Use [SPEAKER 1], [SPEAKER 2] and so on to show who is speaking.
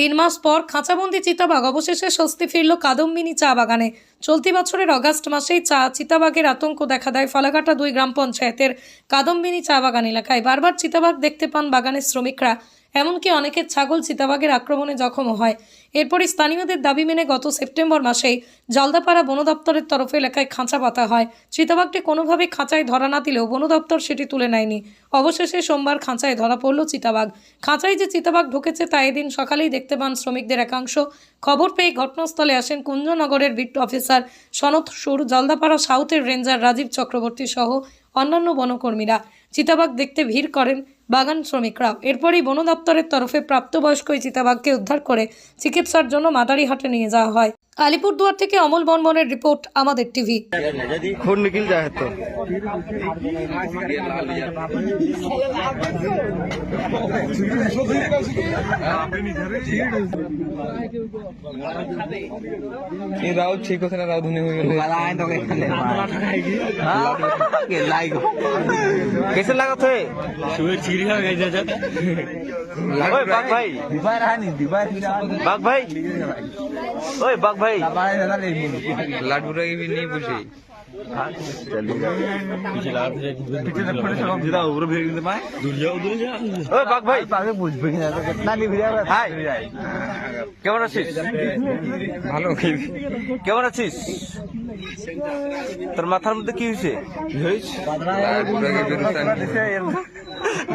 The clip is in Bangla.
[SPEAKER 1] তিন মাস পর খাঁচাবন্দি চিতাবাঘ অবশেষে স্বস্তি ফিরল কাদম্বিনী চা বাগানে। চলতি বছরের অগাস্ট মাসেই চা চিতাবাঘের আতঙ্ক দেখা দেয় ফালাকাটা দুই গ্রাম পঞ্চায়েতের কাদম্বিনী চা বাগান এলাকায়। বারবার চিতাবাঘ দেখতে পান বাগানের শ্রমিকরা। এমনকি অনেকের ছাগল চিতাবাঘের আক্রমণে জখমও হয়। এরপরই স্থানীয়দের দাবি মেনে গত সেপ্টেম্বর মাসেই জলদাপাড়া বন দপ্তরের তরফে এলাকায় খাঁচা পাতা হয়। চিতাবাঘটি কোনোভাবে খাঁচায় ধরা না দিলেও বন দপ্তর সেটি তুলে নেয়নি। অবশেষে সোমবার খাঁচায় ধরা পড়ল চিতাবাঘ। খাঁচায় যে চিতাবাঘ ঢুকেছে তা এদিন সকালেই দেখতে পান শ্রমিকদের একাংশ। খবর পেয়ে ঘটনাস্থলে আসেন কুঞ্জনগরের বিট অফিসার সনত সুর, জলদাপাড়া সাউথের রেঞ্জার রাজীব চক্রবর্তী সহ অন্যান্য বনকর্মীরা। চিতাবাঘ দেখতে ভিড় করেন বাগান শ্রমিকরাও। এরপরই বন দপ্তরের তরফে প্রাপ্তবয়স্ক ওই চিতাবাঘকে উদ্ধার করে চিকিৎসার জন্য মাদারিহাটে নিয়ে যাওয়া হয়। আলিপুরদুয়ার থেকে অমল বর্মনের রিপোর্ট আমাদের টিভি
[SPEAKER 2] खून निकल जाए तो
[SPEAKER 3] এই রাও ঠিক হচ্ছে না রাও ধুনে হয়ে গেল
[SPEAKER 2] कैसे लगा थे ओए बाग भाई बाग भाई ओए बाग भाई
[SPEAKER 3] লাডুরা কি নেই বসে?
[SPEAKER 2] ভাই। কেমন আছিস?
[SPEAKER 3] ভালো।
[SPEAKER 2] কেমন আছিস? তোর মাথার মধ্যে কি হয়েছে?